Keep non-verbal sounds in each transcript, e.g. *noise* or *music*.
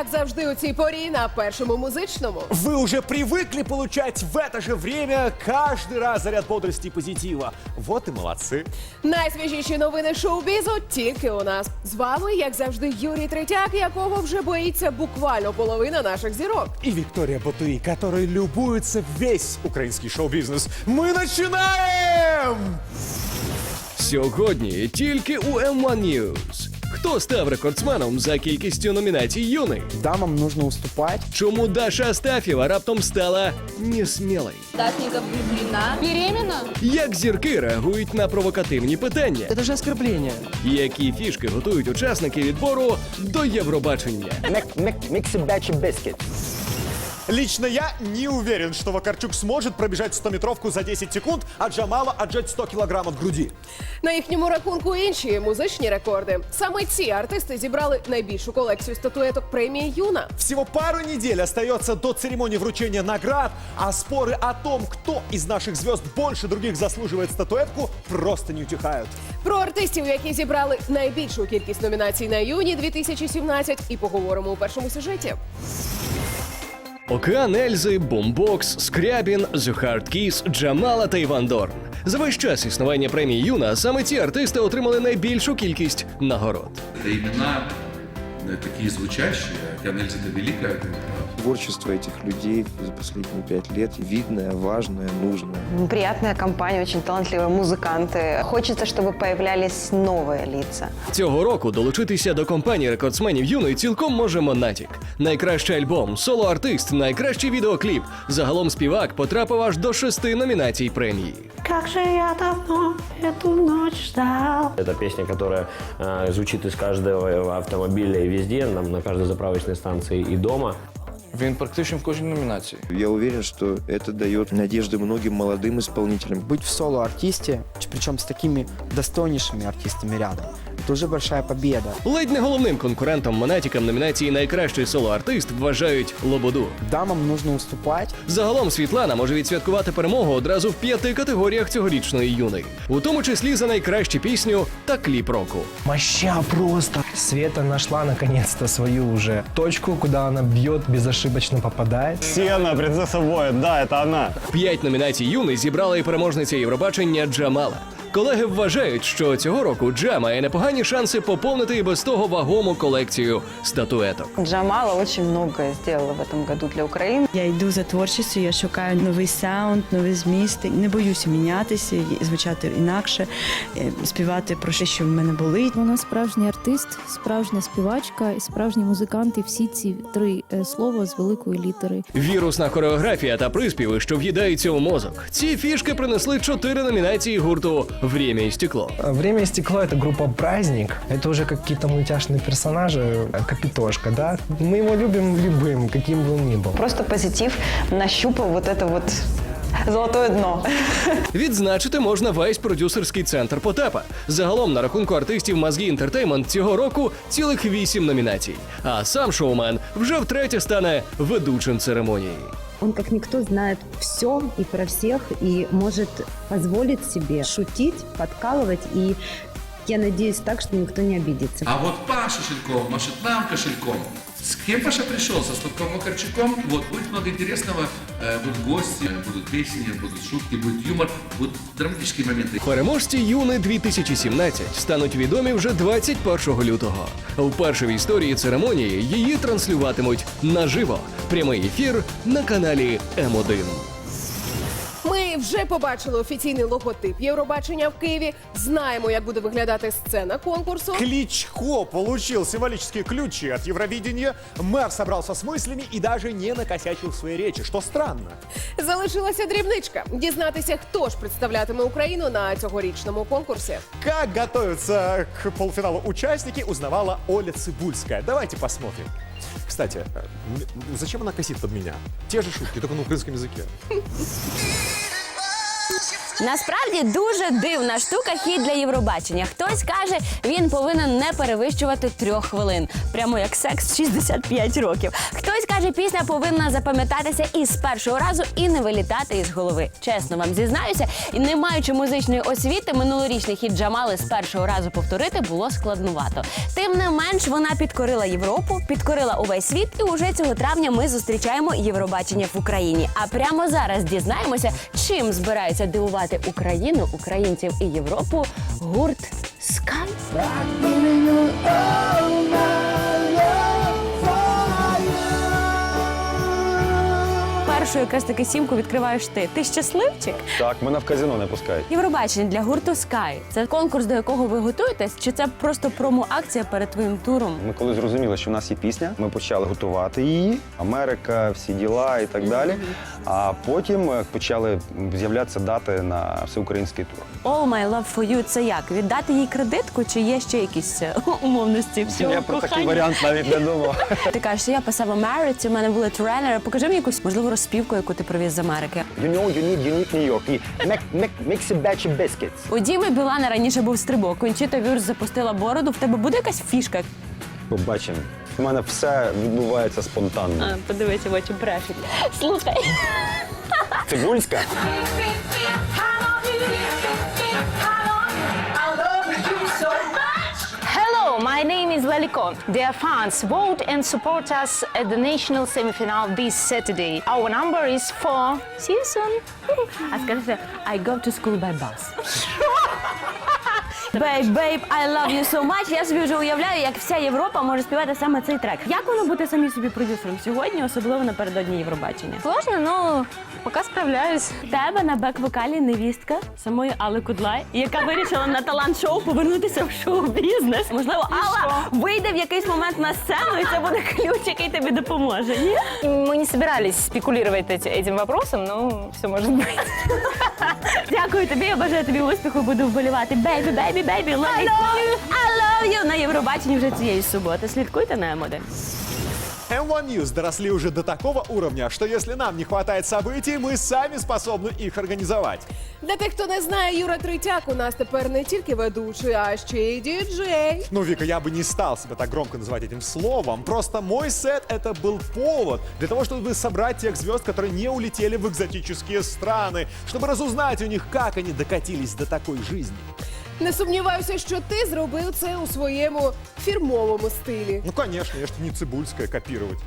Як завжди у цій порі на першому музичному. Вы уже привыкли получать в это же время каждый раз заряд бодрости и позитива. Вот и молодцы. Найсвіжіші новини шоу-бізу тільки у нас. З вами, як завжди, Юрій Третяк, якого вже боїться буквально половина наших зірок. И Виктория Батуи, которой любуется весь украинский шоу-бизнес. Мы начинаем! Сьогодні тільки у M1 News. Хто став рекордсменом за кількістю номінацій юний? Дамам нужно уступать. Чому Даша Астафєва раптом стала несмілою? Дафника влюблена. Беременна? Як зірки реагують на провокативні питання? Це же оскорблення. Які фішки готують учасники відбору до Євробачення? Микси-бачи бискет. Лично я не уверен, что Вакарчук сможет пробежать 100-метровку за 10 секунд, а Джамала отжать 100 килограмм от груди. На їхньому рахунку інші музичні рекорди. Саме ці артисти зібрали найбільшу колекцію статуеток премії Юна. Всего пару недель остается до церемонии вручения наград, а споры о том, кто из наших звезд больше других заслуживает статуэтку, просто не утихают. Про артистів, які зібрали найбільшу кількість номінацій на юні 2017, і поговоримо у першому сюжеті. Океан Ельзи, Бумбокс, Скрябін, The Hard Kiss, Джамала та Іван Дорн. За весь час існування премії Юна саме ці артисти отримали найбільшу кількість нагород. Это имена э, такие звучащие. Канельза это великая группа. Творчество этих людей за последние пять лет видное, важное, нужное. Приятная компания, очень талантливые музыканты. Хочется, чтобы появлялись новые лица. Цього року долучитися до компанії рекордсменів юної цілком може Монатік. Найкращий альбом, соло-артист, найкращий відеокліп. Загалом співак потрапив аж до шести номінацій премії. Как же я давно эту ночь ждал. Это песня, которая э, звучит из каждого автомобиля и везде, нам на каждой заправочной станции и дома. Він практично в кожній номінації. Я уверен, что это дает надежды многим молодым исполнителям. Быть в соло-артисте, причем с такими достойнейшими артистами рядом, это уже большая победа. Ледь не головним конкурентом Монатікам номінації Найкращий соло-артист вважають Лободу. Дамам нужно уступать. Загалом Світлана може відсвяткувати перемогу одразу в п'яти категоріях цьогорічної юни, у тому числі за найкращу пісню та кліп року. Моща просто. Света нашла наконец-то свою уже точку, куда она бьет, безошибочно попадает. Сена, принцесса воин, да, это она. П'ять номінацій юни зібрала і переможниця Євробачення Джамала. Колеги вважають, що цього року Джа має непогані шанси поповнити і без того вагому колекцію статуеток. Джамала очень многое сделала в этом году для Украины. Я йду за творчістю, я шукаю новий саунд, новий зміст. Не боюся мінятися, і звучати інакше, е, співати про те, що в мене болить. Вона справжній артист, справжня співачка і справжній музикант. І всі ці три е, слова з великої літери. Вірусна хореографія та приспіви, що в'їдаються у мозок. Ці фішки принесли чотири номінації гурту «Время і стекло. Время и стекло — это группа «Праздник». Это уже какие-то мультяшные персонажи. э, Капитошка, да? Мы его любим любым, каким бы он ни был. Просто позитив нащупал вот это вот золотое дно. *laughs* Відзначити можна весь продюсерський центр Потапа. Загалом на рахунку артистів Мазгі Інтертеймент цього року цілих вісім номінацій. А сам шоумен вже втретє стане ведучим церемонії. Он как никто знает все и про всех, и может позволить себе шутить, подкалывать, и я надеюсь так, что никто не обидится. А вот Паша Шельков машет нам кошельком. С кем Паша пришел? Со Славком Макарчуком? Вот, будет много интересного. Э, Будут гости, будут песни, будут шутки, будет юмор, будут драматичні моменти. Переможці Юни 2017 стануть відомі вже 21 лютого. Вперше в історії церемонії її транслюватимуть наживо. Прямий ефір на каналі М1. Ми вже побачили офіційний логотип Євробачення в Києві. Знаємо, як буде виглядати сцена конкурсу. Кличко получил символические ключи от Евровидения, мэр собрался с мыслями и даже не накосячил в своей речи, что странно. Залишилася дрібничка дізнатися, хто ж представлятиме Україну на цьогорічному конкурсі. Как готовятся к полуфиналу участники, узнавала Оля Цибульская. Давайте посмотрим. Кстати, э, м- зачем она косит под меня? Те же шутки, только на украинском языке. *laughs* Насправді дуже дивна штука хід для Євробачення. Хтось каже, він повинен не перевищувати трьох хвилин, прямо як секс 65 років. Хтось каже, пісня повинна запам'ятатися із першого разу і не вилітати із голови. Чесно вам зізнаюся, і не маючи музичної освіти, минулорічний хід Джамали з першого разу повторити було складнувато. Тим не менш, вона підкорила Європу, підкорила увесь світ, і уже цього травня ми зустрічаємо Євробачення в Україні. А прямо зараз дізнаємося, чим збираються дивувати Україну, українців і Європу гурт Sky. Першу якраз таки сімку відкриваєш ти. Ти щасливчик? Так, мене в казино не пускають. Євробачення для гурту Sky. Це конкурс, до якого ви готуєтесь, чи це просто промо-акція перед твоїм туром? Ми коли зрозуміли, що в нас є пісня, ми почали готувати її. Америка, всі діла і так далі. А потім е, почали з'являтися дати на всеукраїнський тур. All my love for you – це як? Віддати їй кредитку, чи є ще якісь е, *laughs* умовності в цьому Я про такий варіант навіть не думав. *laughs* Ти кажеш, я писав Америці, у мене були тренери. Покажи мені якусь можливо розпівку, яку ти привіз з Америки. You know, you need, you need New York. І make, make, mix a batch of biscuits. У Діми Білана раніше був стрибок. Кончіта Вюрс запустила бороду. В тебе буде якась фішка? Побачимо. У мене все відбувається спонтанно. А, подивися, в очі брешуть. Слухай. Цибульська? Hello, my name is Laliko. Dear fans, vote and support us at the national semifinal this Saturday. Our number is 4. See you soon. I was gonna say, I go to school by bus. *laughs* Babe, babe, I love you so much. Я собі вже уявляю, як вся Європа може співати саме цей трек. Як воно бути самі собі продюсером сьогодні, особливо напередодні Євробачення? Сложно, но пока справляюсь. В тебе на бек-вокалі невістка самої Алли Кудлай, яка вирішила на талант-шоу повернутися в шоу-бізнес. Можливо, Алла вийде в якийсь момент на сцену, і це буде ключ, який тобі допоможе. Ні? Мы не собирались спекулировать эти- этим вопросом, но все может быть. Дякую тобі, я бажаю тобі успіху, буду вболівати. Бейбі, бейбі, бейбі, love you, I love you на Євробаченні вже цієї суботи. Слідкуйте на М1. M1 News доросли уже до такого уровня, что если нам не хватает событий, мы сами способны их организовать. Для тих, хто не знає, Юра Третяк у нас тепер не тільки ведучий, а ще й діджей. Ну, Вика, я бы не стал себя так громко называть этим словом. Просто мой сет — это был повод для того, чтобы собрать тех звезд, которые не улетели в экзотические страны, чтобы разузнать у них, как они докатились до такой жизни. Не сумніваюся, що ти зробив це у своєму фірмовому стилі. Ну, конечно, я что не Цибульская копировать.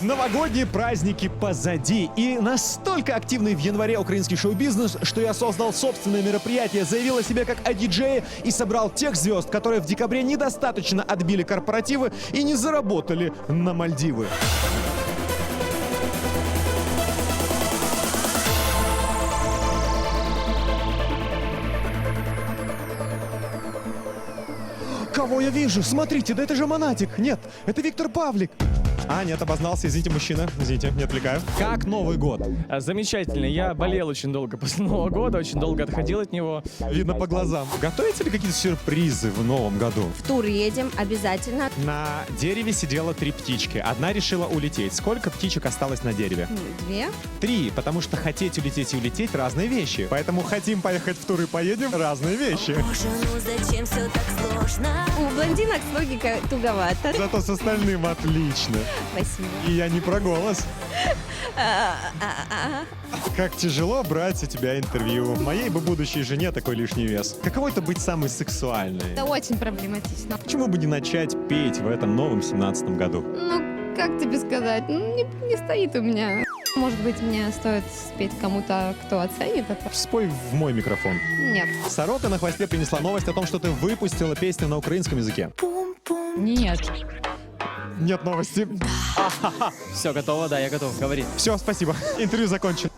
Новогодние праздники позади. И настолько активный в январе украинский шоу-бизнес, что я создал собственное мероприятие, заявил о себе как о диджее и собрал тех звезд, которые в декабре недостаточно отбили корпоративы и не заработали на Мальдивы. Кого я вижу? Смотрите, да это же Монатик. Нет, это Виктор Павлик. А, нет, обознался. Извините, мужчина. Извините, не отвлекаю. Как Новый год? Замечательно. Я болел очень долго *laughs* после Нового года, очень долго отходил от него. Видно по глазам. Готовите ли какие-то сюрпризы в новом году? В тур едем обязательно. На дереве сидело три птички. Одна решила улететь. Сколько птичек осталось на дереве? Две. Три, потому что хотеть улететь и улететь разные вещи. Поэтому хотим поехать в тур и поедем разные вещи. ну зачем все так сложно? У блондинок с логикой туговато. Зато с остальным отлично. Спасибо. И я не про голос. А, а, а. Как тяжело брать у тебя интервью. Моей бы будущей жене такой лишний вес. Каково это быть самой сексуальной? Это очень проблематично. Почему бы не начать петь в этом новом семнадцатом году? Ну, как тебе сказать? Ну, не, не стоит у меня. Может быть, мне стоит спеть кому-то, кто оценит это? Спой в мой микрофон. Нет. Сорока на хвосте принесла новость о том, что ты выпустила песню на украинском языке. Нет. Нет новости. *laughs* Все, готово, да, я готов. Говори. Все, спасибо. Интервью закончено.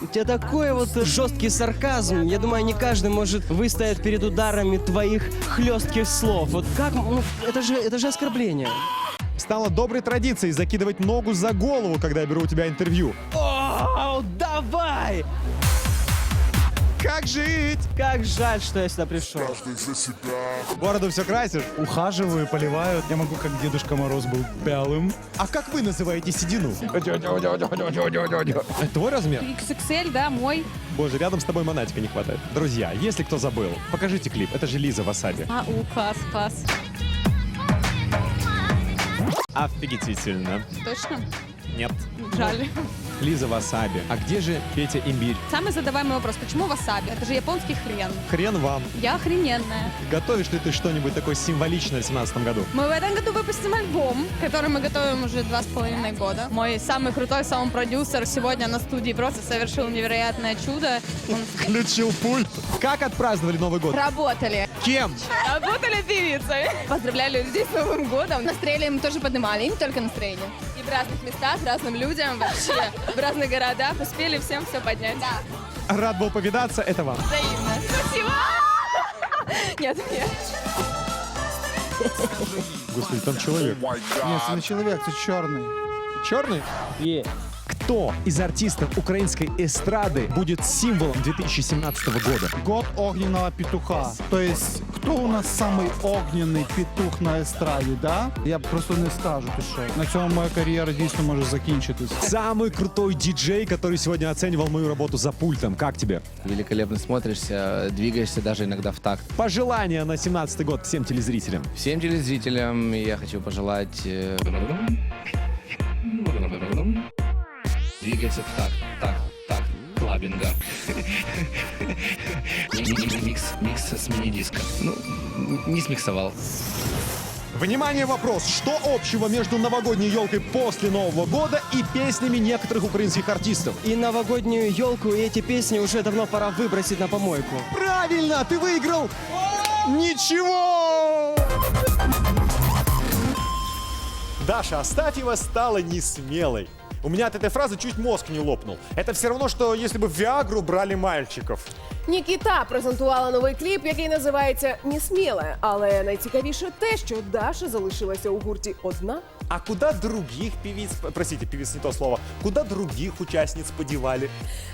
У тебя такой вот жесткий сарказм. Я думаю, не каждый может выстоять перед ударами твоих хлестких слов. Вот как, ну, это же, это же оскорбление. Стало доброй традицией закидывать ногу за голову, когда я беру у тебя интервью. О, давай! Как жить? Как жаль, что я сюда пришел. Бороду все красишь? Ухаживаю, поливаю. Я могу, как Дедушка Мороз был белым. А как вы называете седину? Это твой размер? XXL, да, мой. Боже, рядом с тобой монатика не хватает. Друзья, если кто забыл, покажите клип. Это же Лиза Васаби. А, у, класс, класс. Офигительно. Точно? Нет. Жаль. Лиза Васаби. А где же Петя Имбирь? Самый задаваемый вопрос, почему васаби? Это же японский хрен. Хрен вам. Я охрененная. Готовишь ли ты что-нибудь такое символичное в 2017 году? Мы в этом году выпустим альбом, который мы готовим уже два с половиной года. Мой самый крутой саунд-продюсер сегодня на студии просто совершил невероятное чудо. Он *laughs* Включил пульт. Как отпраздновали Новый год? Работали. Кем? Работали певицей. Поздравляли людей с Новым годом. Настроение мы тоже поднимали, не только настроение. В разных местах, разным людям вообще. В разных городах успели всем все поднять. Да. Рад был повидаться, это вам. Взаимно. Спасибо. Нет, нет. Господи, там человек. Нет, это не человек, это черный. Черный? Кто из артистов украинской эстрады будет символом 2017 года? Год огненного петуха. То есть, кто у нас самый огненный петух на естраді, да? Я просто не скажу, ти що. На цьому моя кар'єра дійсно може закінчитись. Самый крутой диджей, который сегодня оценивал мою работу за пультом. Как тебе? Великолепно смотришься, двигаешься даже иногда в такт. Пожелания на 17 год всем телезрителям. Всем телезрителям я хочу пожелать... э, Двигайся в такт, такт, такт, клабинга. Микс, микс с мини-диском. Ну, не смиксовал. Внимание, вопрос. Что общего между новогодней елкой после Нового года и песнями некоторых украинских артистов? И новогоднюю елку, и эти песни уже давно пора выбросить на помойку. Правильно, ты выиграл! Ничего! Даша Астафьева стала несмелой. У меня от этой фразы чуть мозг не лопнул. Это все равно, что если бы в Виагру брали мальчиков. Нікіта презентувала новий кліп, який називається Несміле. Але найцікавіше те, що Даша залишилася у гурті одна. А куда других певиц, простите, певиц не то слово, куда других участниц подевали?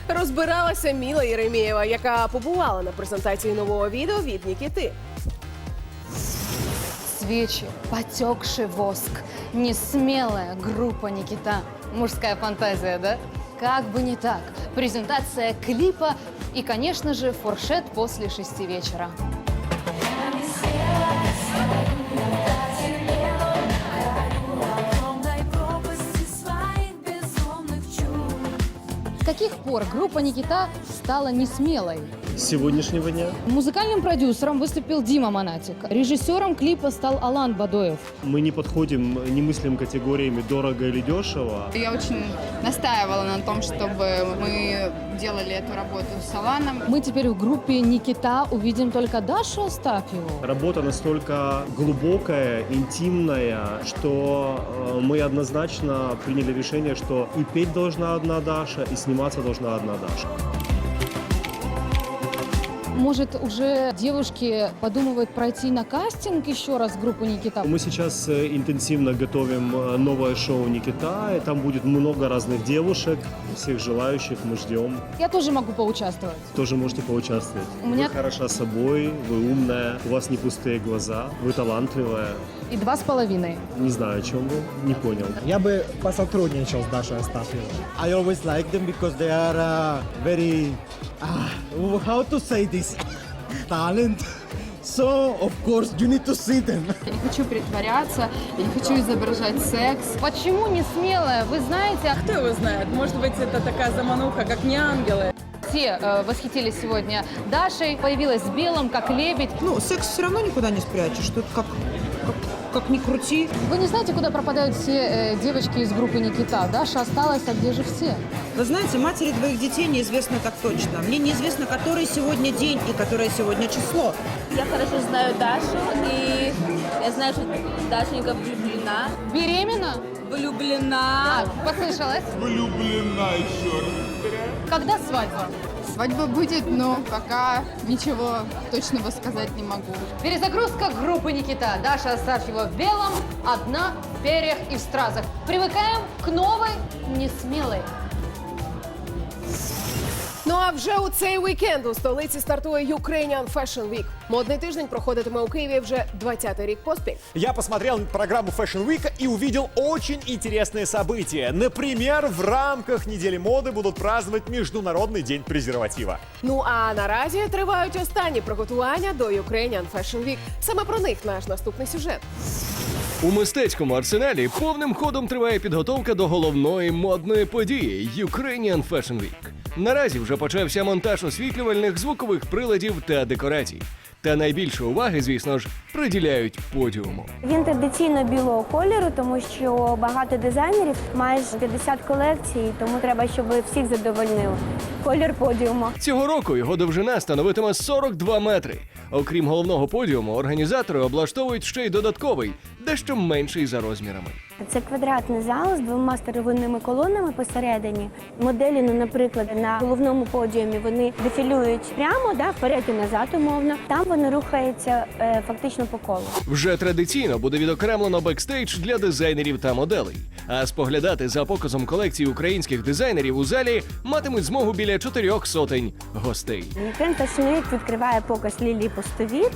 Розбиралася Міла Єремєєва, яка побувала на презентації нового відео від Нікіти. Свечи, потекший воск, несмелая группа Никита. Мужская фантазия, да? Как бы не так. Презентация клипа и, конечно же, фуршет после шести вечера. Каких пор группа Никита стала несмелой? Сегодняшнего дня Музыкальным продюсером выступил Дима Монатик. Режиссером клипа стал Алан Бадоев. мы не подходим, не мыслим категориями дорого или дешево. Я очень настаивала на том, чтобы мы делали эту работу с Аланом. Мы теперь в группе Никита увидим только Дашу Астафьеву. Работа настолько глубокая, интимная, что э, мы однозначно приняли решение, что и петь должна одна Даша, и сниматься должна одна Даша. Может, уже девушки подумывают пройти на кастинг еще раз в группу Никита? Мы сейчас э, интенсивно готовим э, новое шоу Никита, и там будет много разных девушек, всех желающих мы ждем. Я тоже могу поучаствовать. Тоже можете поучаствовать. У меня- Вы хороша собой, вы умная, у вас не пустые глаза, вы талантливая. И два с половиной. Не знаю, о чем вы, не понял. Я бы посотрудничал с Дашей Астафьевой. I always like them because they are uh, very, uh, how to say this, talent. *laughs* So, of course, you need to see them. *laughs* Я не хочу притворяться, я не хочу изображать секс. Почему не смелая? Вы знаете... Кто его знает? Может быть, это такая замануха, как не ангелы. Все э, восхитились сегодня Дашей, появилась в белом, как лебедь. Ну, секс все равно никуда не спрячешь. Тут как, как, как ни крути. Вы не знаете, куда пропадают все э, девочки из группы Никита? Даша осталась, а где же все? Вы знаете, матери двоих детей неизвестно так точно. Мне неизвестно, который сегодня день и которое сегодня число. Я хорошо знаю Дашу, и я знаю, что Дашенька влюблена. Беременна? Влюблена. А, послышалась? Влюблена еще Когда свадьба? Свадьба будет, но пока ничего точного сказать не могу. Перезагрузка группы Никита. Даша Астафьева в белом, одна в перьях и в стразах. Привыкаем к новой, несмелой. Ну а вже у цей вікенд у столиці стартує Ukrainian Fashion Week. Модний тиждень проходитиме у Києві вже 20-й рік поспіль. Я посмотрел программу Fashion Week и увидел очень интересные события. Например, в рамках недели моды будут праздновать Международный день презерватива. Ну а наразі тривають останні приготування до Ukrainian Fashion Week. Саме про них наш наступний сюжет. У мистецькому арсеналі повним ходом триває підготовка до головної модної події Ukrainian Fashion Week. Наразі вже почався монтаж освітлювальних звукових приладів та декорацій. Та найбільше уваги, звісно ж, приділяють подіуму. Він традиційно білого кольору, тому що багато дизайнерів, майже 50 колекцій, тому треба, щоб всіх задовольнив. Колір подіуму. Цього року його довжина становитиме 42 метри. Окрім головного подіуму, організатори облаштовують ще й додатковий, дещо менший за розмірами. Це квадратний зал з двома старовинними колонами посередині. Моделі, ну, наприклад, на головному подіумі вони дефілюють прямо, да, вперед і назад, умовно. Там вони рухаються е, фактично по колу. Вже традиційно буде відокремлено бекстейдж для дизайнерів та моделей. А споглядати за показом колекції українських дизайнерів у залі матимуть змогу біля чотирьох сотень гостей. Ukraine Fashion відкриває показ Лілії Пустовіт.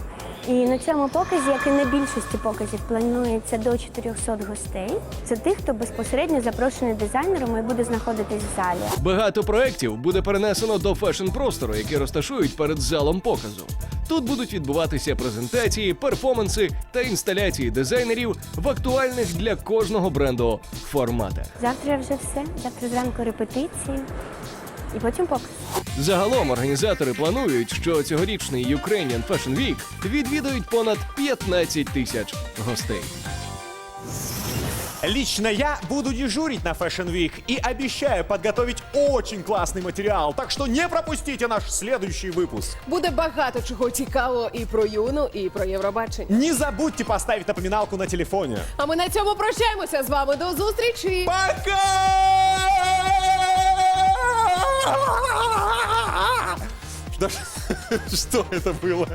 І на цьому показі, як і на більшості показів, планується до 400 гостей. Це тих, хто безпосередньо запрошений дизайнером і буде знаходитись в залі. Багато проєктів буде перенесено до фешн-простору, які розташують перед залом показу. Тут будуть відбуватися презентації, перформанси та інсталяції дизайнерів в актуальних для кожного бренду форматах. Завтра вже все. Завтра зранку репетиції і потім показ. Загалом організатори планують, що цьогорічний Ukrainian Fashion Week відвідають понад 15 тисяч гостей. Лично я буду дежурить на Fashion Week и обещаю подготовить очень классный материал, так что не пропустите наш следующий выпуск. Буде багато чого цікавого і про юну, і про Євробачення. Не забудьте поставить напоминалку на телефоне. А ми на цьому прощаємося з вами. До зустрічі! Да что это было?